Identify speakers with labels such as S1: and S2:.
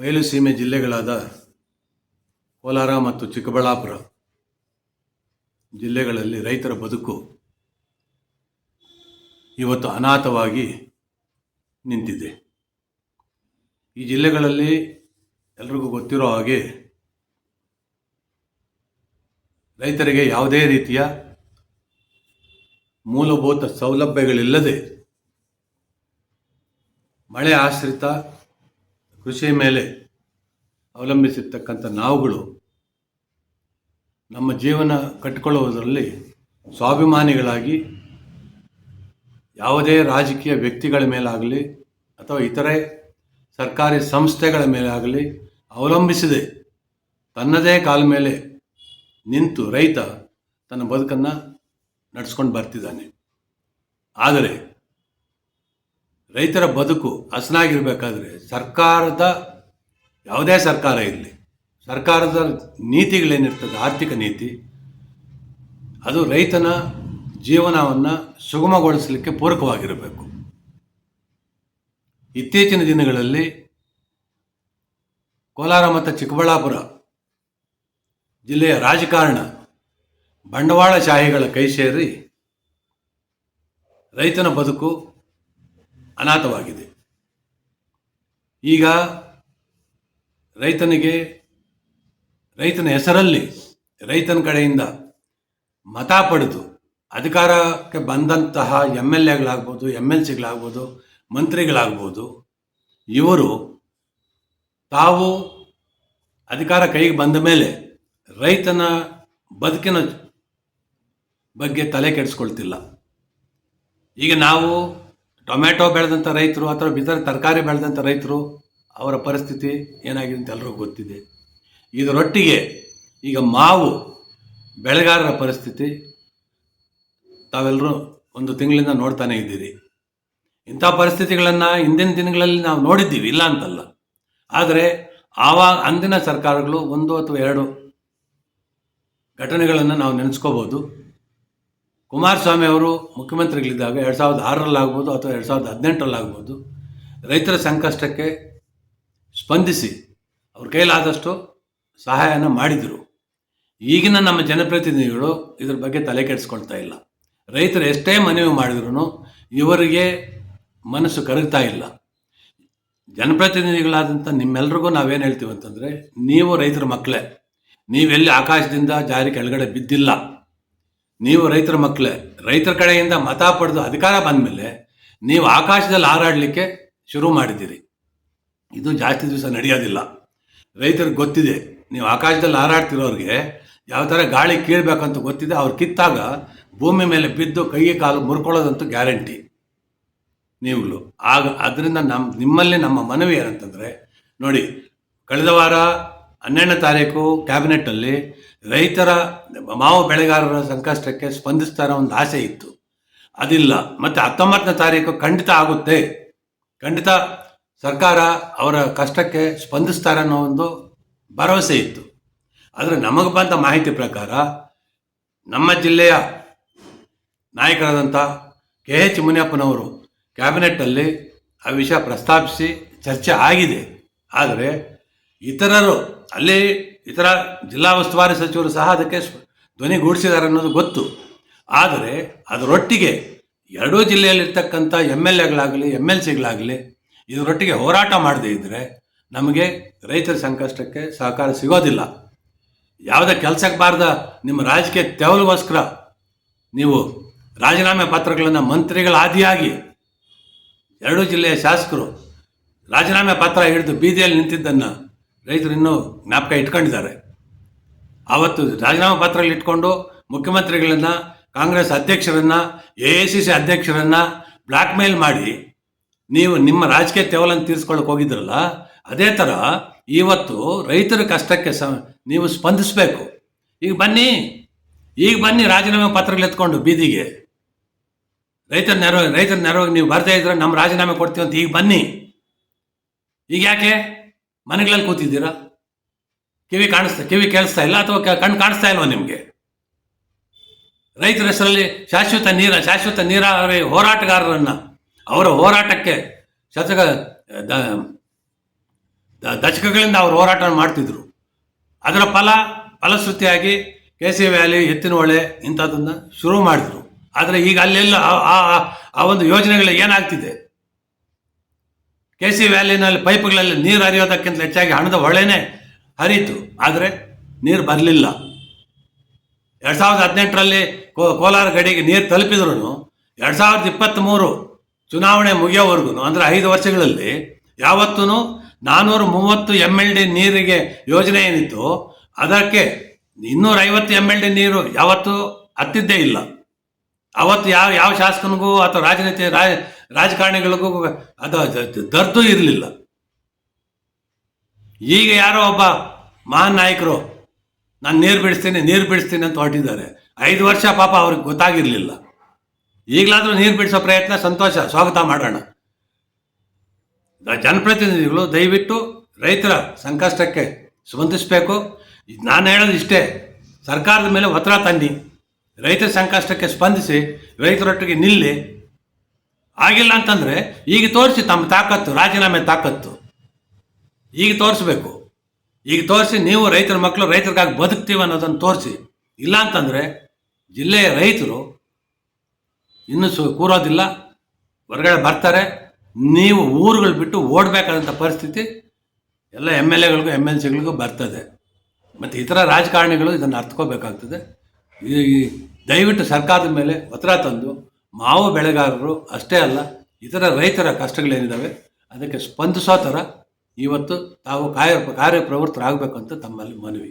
S1: ಬಯಲು ಸೀಮೆ ಜಿಲ್ಲೆಗಳಾದ ಕೋಲಾರ ಮತ್ತು ಚಿಕ್ಕಬಳ್ಳಾಪುರ ಜಿಲ್ಲೆಗಳಲ್ಲಿ ರೈತರ ಬದುಕು ಇವತ್ತು ಅನಾಥವಾಗಿ ನಿಂತಿದೆ. ಈ ಜಿಲ್ಲೆಗಳಲ್ಲಿ ಎಲ್ರಿಗೂ ಗೊತ್ತಿರೋ ಹಾಗೆ ರೈತರಿಗೆ ಯಾವುದೇ ರೀತಿಯ ಮೂಲಭೂತ ಸೌಲಭ್ಯಗಳಿಲ್ಲದೆ ಮಳೆ ಆಶ್ರಿತ ಕೃಷಿ ಮೇಲೆ ಅವಲಂಬಿಸಿರ್ತಕ್ಕಂಥ ನಾವುಗಳು ನಮ್ಮ ಜೀವನ ಕಟ್ಟಿಕೊಳ್ಳುವುದರಲ್ಲಿ ಸ್ವಾಭಿಮಾನಿಗಳಾಗಿ ಯಾವುದೇ ರಾಜಕೀಯ ವ್ಯಕ್ತಿಗಳ ಮೇಲಾಗಲಿ ಅಥವಾ ಇತರೆ ಸರ್ಕಾರಿ ಸಂಸ್ಥೆಗಳ ಮೇಲಾಗಲಿ ಅವಲಂಬಿಸದೆ ತನ್ನದೇ ಕಾಲ ಮೇಲೆ ನಿಂತು ರೈತ ತನ್ನ ಬದುಕನ್ನು ನಡೆಸ್ಕೊಂಡು ಬರ್ತಿದ್ದಾನೆ. ಆದರೆ ರೈತರ ಬದುಕು ಹಸನಾಗಿರ್ಬೇಕಾದ್ರೆ ಸರ್ಕಾರದ, ಯಾವುದೇ ಸರ್ಕಾರ ಇರಲಿ, ಸರ್ಕಾರದ ನೀತಿಗಳೇನಿರ್ತದೆ, ಆರ್ಥಿಕ ನೀತಿ, ಅದು ರೈತನ ಜೀವನವನ್ನು ಸುಗಮಗೊಳಿಸಲಿಕ್ಕೆ ಪೂರಕವಾಗಿರಬೇಕು. ಇತ್ತೀಚಿನ ದಿನಗಳಲ್ಲಿ ಕೋಲಾರ ಮತ್ತು ಚಿಕ್ಕಬಳ್ಳಾಪುರ ಜಿಲ್ಲೆಯ ರಾಜಕಾರಣ ಬಂಡವಾಳಶಾಹಿಗಳ ಕೈ ಸೇರಿ ರೈತನ ಬದುಕು ಅನಾಥವಾಗಿದೆ. ಈಗ ರೈತನಿಗೆ, ರೈತನ ಹೆಸರಲ್ಲಿ, ರೈತನ ಕಡೆಯಿಂದ ಮತ ಪಡೆದು ಅಧಿಕಾರಕ್ಕೆ ಬಂದಂತಹ ಎಂ ಎಲ್ ಎಗಳಾಗ್ಬೋದು ಎಂ ಎಲ್ ಸಿಗಳಾಗ್ಬೋದು ಮಂತ್ರಿಗಳಾಗ್ಬೋದು, ಇವರು ತಾವು ಅಧಿಕಾರ ಕೈಗೆ ಬಂದ ಮೇಲೆ ರೈತನ ಬದುಕಿನ ಬಗ್ಗೆ ತಲೆ ಕೆಡಿಸ್ಕೊಳ್ತಿಲ್ಲ. ಈಗ ನಾವು ಟೊಮ್ಯಾಟೊ ಬೆಳೆದಂಥ ರೈತರು ಅಥವಾ ಇತರ ತರಕಾರಿ ಬೆಳೆದಂಥ ರೈತರು ಅವರ ಪರಿಸ್ಥಿತಿ ಏನಾಗಿದೆ ಅಂತ ಎಲ್ಲರೂ ಗೊತ್ತಿದೆ. ಇದರೊಟ್ಟಿಗೆ ಈಗ ಮಾವು ಬೆಳೆಗಾರರ ಪರಿಸ್ಥಿತಿ ತಾವೆಲ್ಲರೂ ಒಂದು ತಿಂಗಳಿಂದ ನೋಡ್ತಾನೆ ಇದ್ದೀರಿ. ಇಂಥ ಪರಿಸ್ಥಿತಿಗಳನ್ನು ಹಿಂದಿನ ದಿನಗಳಲ್ಲಿ ನಾವು ನೋಡಿದ್ದೀವಿ, ಇಲ್ಲ ಅಂತಲ್ಲ. ಆದರೆ ಆವಾಗ ಅಂದಿನ ಸರ್ಕಾರಗಳು ಒಂದು ಅಥವಾ ಎರಡು ಘಟನೆಗಳನ್ನು ನಾವು ನೆನೆಸ್ಕೋಬೋದು ಕುಮಾರಸ್ವಾಮಿ ಅವರು ಮುಖ್ಯಮಂತ್ರಿಗಳಿದ್ದಾಗ ಎರಡು ಸಾವಿರದ ಆರರಲ್ಲಾಗ್ಬೋದು ಅಥವಾ ಎರಡು ಸಾವಿರದ ಹದಿನೆಂಟರಲ್ಲಾಗ್ಬೋದು ರೈತರ ಸಂಕಷ್ಟಕ್ಕೆ ಸ್ಪಂದಿಸಿ ಅವ್ರ ಕೈಲಾದಷ್ಟು ಸಹಾಯನ ಮಾಡಿದರು. ಈಗಿನ ನಮ್ಮ ಜನಪ್ರತಿನಿಧಿಗಳು ಇದ್ರ ಬಗ್ಗೆ ತಲೆ ಕೆಡಿಸ್ಕೊಳ್ತಾ ಇಲ್ಲ. ರೈತರು ಎಷ್ಟೇ ಮನವಿ ಮಾಡಿದ್ರು ಇವರಿಗೆ ಮನಸ್ಸು ಕರಗ್ತಾ ಇಲ್ಲ. ಜನಪ್ರತಿನಿಧಿಗಳಾದಂಥ ನಿಮ್ಮೆಲ್ರಿಗೂ ನಾವೇನು ಹೇಳ್ತೀವಿ ಅಂತಂದರೆ ನೀವು ರೈತರ ಮಕ್ಕಳೇ ನೀವೆಲ್ಲಿ ಆಕಾಶದಿಂದ ಜಾರಿ ಕೆಳಗಡೆ ಬಿದ್ದಿಲ್ಲ. ನೀವು ರೈತರ ಮಕ್ಕಳೇ, ರೈತರ ಕಡೆಯಿಂದ ಮತ ಪಡೆದು ಅಧಿಕಾರ ಬಂದಮೇಲೆ ನೀವು ಆಕಾಶದಲ್ಲಿ ಹಾರಾಡಲಿಕ್ಕೆ ಶುರು ಮಾಡಿದ್ದೀರಿ. ಇದು ಜಾಸ್ತಿ ದಿವಸ ನಡೆಯೋದಿಲ್ಲ. ರೈತರಿಗೆ ಗೊತ್ತಿದೆ, ನೀವು ಆಕಾಶದಲ್ಲಿ ಹಾರಾಡ್ತಿರೋರಿಗೆ ಯಾವ ಥರ ಗಾಳಿ ಕೀಳಬೇಕಂತ ಗೊತ್ತಿದೆ, ಅವ್ರು ಕಿತ್ತಾಗ ಭೂಮಿ ಮೇಲೆ ಬಿದ್ದು ಕೈಗೆ ಕಾಲು ಮುರ್ಕೊಳ್ಳೋದಂತೂ ಗ್ಯಾರಂಟಿ. ನೀವುಗಳು. ಆಗ ಅದರಿಂದ ನಮ್ಮ ನಿಮ್ಮಲ್ಲಿ ನಮ್ಮ ಮನವಿ ಏನಂತಂದರೆ, ನೋಡಿ, ಕಳೆದ ವಾರ ಹನ್ನೆರಡನೇ ತಾರೀಕು ಕ್ಯಾಬಿನೆಟ್ಟಲ್ಲಿ ರೈತರ ಮಾವು ಬೆಳೆಗಾರರ ಸಂಕಷ್ಟಕ್ಕೆ ಸ್ಪಂದಿಸ್ತಾರ ಒಂದು ಆಸೆ ಇತ್ತು. ಅದಿಲ್ಲ. ಮತ್ತೆ ಹತ್ತೊಂಬತ್ತನೇ ತಾರೀಕು ಖಂಡಿತ ಆಗುತ್ತೆ. ಖಂಡಿತ ಸರ್ಕಾರ ಅವರ ಕಷ್ಟಕ್ಕೆ ಸ್ಪಂದಿಸ್ತಾರೆ ಅನ್ನೋ ಒಂದು ಭರವಸೆ ಇತ್ತು. ಆದರೆ ನಮಗೆ ಬಂದ ಮಾಹಿತಿ ಪ್ರಕಾರ ನಮ್ಮ ಜಿಲ್ಲೆಯ ನಾಯಕರಾದಂಥ ಕೆ ಎಚ್ ಮುನಿಯಪ್ಪನವರು ಕ್ಯಾಬಿನೆಟ್ಟಲ್ಲಿ ಆ ವಿಷಯ ಪ್ರಸ್ತಾಪಿಸಿ ಚರ್ಚೆ ಆಗಿದೆ. ಆದರೆ ಇತರರು ಅಲ್ಲಿ ಇತರ ಜಿಲ್ಲಾ ಉಸ್ತುವಾರಿ ಸಚಿವರು ಸಹ ಅದಕ್ಕೆ ಧ್ವನಿಗೂಡಿಸಿದ್ದಾರೆ ಅನ್ನೋದು ಗೊತ್ತು. ಆದರೆ ಅದರೊಟ್ಟಿಗೆ ಎರಡೂ ಜಿಲ್ಲೆಯಲ್ಲಿರ್ತಕ್ಕಂಥ ಎಂ ಎಲ್ ಎಗಳಾಗಲಿ ಎಂ ಎಲ್ ಸಿಗಳಾಗಲಿ ಇದರೊಟ್ಟಿಗೆ ಹೋರಾಟ ಮಾಡದೇ ಇದ್ದರೆ ನಮಗೆ ರೈತರ ಸಂಕಷ್ಟಕ್ಕೆ ಸಹಕಾರ ಸಿಗೋದಿಲ್ಲ. ಯಾವುದೇ ಕೆಲಸಕ್ಕೆ ಬಾರ್ದ ನಿಮ್ಮ ರಾಜಕೀಯ ತೆವಲಿಗೋಸ್ಕರ ನೀವು ರಾಜೀನಾಮೆ ಪತ್ರಗಳನ್ನು ಮಂತ್ರಿಗಳ ಆದಿಯಾಗಿ ಎರಡೂ ಜಿಲ್ಲೆಯ ಶಾಸಕರು ರಾಜೀನಾಮೆ ಪತ್ರ ಹಿಡಿದು ಬೀದಿಯಲ್ಲಿ ನಿಂತಿದ್ದನ್ನು ರೈತರು ಇನ್ನೂ ಜ್ಞಾಪಕ ಇಟ್ಕೊಂಡಿದ್ದಾರೆ. ಆವತ್ತು ರಾಜೀನಾಮೆ ಪತ್ರಗಳು ಇಟ್ಕೊಂಡು ಮುಖ್ಯಮಂತ್ರಿಗಳನ್ನ, ಕಾಂಗ್ರೆಸ್ ಅಧ್ಯಕ್ಷರನ್ನು, ಎ ಐ ಸಿ ಸಿ ಅಧ್ಯಕ್ಷರನ್ನು ಬ್ಲ್ಯಾಕ್ ಮೇಲ್ ಮಾಡಿ ನೀವು ನಿಮ್ಮ ರಾಜಕೀಯ ತೆವಲನ್ನು ತೀರಿಸ್ಕೊಳ್ಳೋಕೆ ಹೋಗಿದ್ರಲ್ಲ, ಅದೇ ಥರ ಇವತ್ತು ರೈತರ ಕಷ್ಟಕ್ಕೆ ಸ, ನೀವು ಸ್ಪಂದಿಸಬೇಕು. ಈಗ ಬನ್ನಿ ಈಗ ಬನ್ನಿ ರಾಜೀನಾಮೆ ಪತ್ರಗಳು ಎತ್ಕೊಂಡು ಬೀದಿಗೆ. ರೈತರ ನೆರವು ರೈತರ ನೆರವು ನೀವು ಬರ್ತಾ ಇದ್ರೆ ನಮ್ಮ ರಾಜೀನಾಮೆ ಕೊಡ್ತೀವಿ ಅಂತ ಈಗ ಬನ್ನಿ. ಈಗ ಯಾಕೆ? ಮನೆಗಳಲ್ಲಿ ಕೂತಿದ್ದೀರಾ? ಕಿವಿ ಕಾಣಿಸ್ತಾ ಕಿವಿ ಕೇಳಿಸ್ತಾ ಇಲ್ಲ ಅಥವಾ ಕಣ್ಣು ಕಾಣಿಸ್ತಾ ಇಲ್ವಾ ನಿಮಗೆ? ರೈತರ ಹೆಸರಲ್ಲಿ ಶಾಶ್ವತ ನೀರ ಶಾಶ್ವತ ನೀರಾವರಿ ಹೋರಾಟಗಾರರನ್ನು, ಅವರ ಹೋರಾಟಕ್ಕೆ ಶತಕ ದಶಕಗಳಿಂದ ಅವರು ಹೋರಾಟ ಮಾಡ್ತಿದ್ರು. ಅದರ ಫಲ, ಫಲಶ್ರುತಿಯಾಗಿ ಕೆ ಸಿ ವ್ಯಾಲಿ ಎತ್ತಿನ ಹೊಳೆ ಇಂಥದ್ದನ್ನ ಶುರು ಮಾಡಿದ್ರು. ಆದರೆ ಈಗ ಅಲ್ಲೆಲ್ಲ ಆ ಒಂದು ಯೋಜನೆಗಳು ಏನಾಗ್ತಿದೆ? ಕೆ ಸಿ ವ್ಯಾಲಿನಲ್ಲಿ ಪೈಪ್ಗಳಲ್ಲಿ ನೀರು ಹರಿಯೋದಕ್ಕಿಂತ ಹೆಚ್ಚಾಗಿ ಹಣದ ಹೊಳೆನೇ ಹರಿಯಿತು. ಆದರೆ ನೀರು ಬರಲಿಲ್ಲ. ಎರಡು ಸಾವಿರದ ಹದಿನೆಂಟರಲ್ಲಿ ಕೋಲಾರ ಗಡಿಗೆ ನೀರು ತಲುಪಿದ್ರು ಎರಡು ಸಾವಿರದ ಇಪ್ಪತ್ತ್ಮೂರು ಚುನಾವಣೆ ಮುಗಿಯೋವರೆಗೂ ಅಂದರೆ ಐದು ವರ್ಷಗಳಲ್ಲಿ ಯಾವತ್ತೂ ನಾನ್ನೂರ ಮೂವತ್ತು ಎಂ ಎಲ್ ಡಿ ನೀರಿಗೆ ಯೋಜನೆ ಏನಿತ್ತು, ಅದಕ್ಕೆ ಇನ್ನೂರ ಐವತ್ತು ಎಂ ಎಲ್ ಡಿ ನೀರು ಯಾವತ್ತೂ ಹತ್ತಿದ್ದೇ ಇಲ್ಲ. ಅವತ್ತು ಯಾವ ಯಾವ ಶಾಸಕನಿಗೂ ಅಥವಾ ರಾಜನೀತಿ, ರಾಜ, ರಾಜಕಾರಣಿಗಳಿಗೂ ಅದು ದರ್ದು ಇರಲಿಲ್ಲ. ಈಗ ಯಾರೋ ಒಬ್ಬ ಮಹಾನ್ ನಾಯಕರು, ನಾನು ನೀರು ಬಿಡಿಸ್ತೀನಿ ನೀರು ಬಿಡಿಸ್ತೀನಿ ಅಂತ ಹೊರಟಿದ್ದಾರೆ. ಐದು ವರ್ಷ ಪಾಪ ಅವ್ರಿಗೆ ಗೊತ್ತಾಗಿರಲಿಲ್ಲ. ಈಗಲಾದರೂ ನೀರು ಬಿಡಿಸೋ ಪ್ರಯತ್ನ, ಸಂತೋಷ, ಸ್ವಾಗತ ಮಾಡೋಣ. ಜನಪ್ರತಿನಿಧಿಗಳು ದಯವಿಟ್ಟು ರೈತರ ಸಂಕಷ್ಟಕ್ಕೆ ಸ್ಪಂದಿಸಬೇಕು. ನಾನು ಹೇಳೋದು ಇಷ್ಟೇ, ಸರ್ಕಾರದ ಮೇಲೆ ಒತ್ತಡ ತನ್ನಿ. ರೈತರ ಸಂಕಷ್ಟಕ್ಕೆ ಸ್ಪಂದಿಸಿ, ರೈತರೊಟ್ಟಿಗೆ ನಿಲ್ಲಿ. ಆಗಿಲ್ಲ ಅಂತಂದರೆ ಈಗ ತೋರಿಸಿ ತಮ್ಮ ತಾಕತ್ತು, ರಾಜೀನಾಮೆ ತಾಕತ್ತು. ಈಗ ತೋರಿಸ್ಬೇಕು. ಈಗ ತೋರಿಸಿ ನೀವು ರೈತರ ಮಕ್ಕಳು ರೈತರಿಗಾಗಿ ಬದುಕ್ತೀವಿ ಅನ್ನೋದನ್ನು ತೋರಿಸಿ. ಇಲ್ಲ ಅಂತಂದರೆ ಜಿಲ್ಲೆಯ ರೈತರು ಇನ್ನೂ ಕೂರೋದಿಲ್ಲ, ಹೊರಗಡೆ ಬರ್ತಾರೆ. ನೀವು ಊರುಗಳು ಬಿಟ್ಟು ಓಡಬೇಕಾದಂಥ ಪರಿಸ್ಥಿತಿ ಎಲ್ಲ ಎಂ ಎಲ್ ಎಗಳಿಗೂ, ಎಂ ಎಲ್ ಸಿಗಳಿಗೂ ಬರ್ತದೆ. ಮತ್ತು ಇತರ ರಾಜಕಾರಣಿಗಳು ಇದನ್ನು ಅರ್ಥಕೋಬೇಕಾಗ್ತದೆ ಈ ದಯವಿಟ್ಟು ಸರ್ಕಾರದ ಮೇಲೆ ಒತ್ತಡ ತಂದು ಮಾವು ಬೆಳೆಗಾರರು ಅಷ್ಟೇ ಅಲ್ಲ, ಇತರ ರೈತರ ಕಷ್ಟಗಳೇನಿದ್ದಾವೆ ಅದಕ್ಕೆ ಸ್ಪಂದಿಸೋ ಥರ ಇವತ್ತು ತಾವು ಕಾರ್ಯ ಕಾರ್ಯಪ್ರವೃತ್ತರಾಗಬೇಕು ಅಂತ ತಮ್ಮಲ್ಲಿ ಮನವಿ.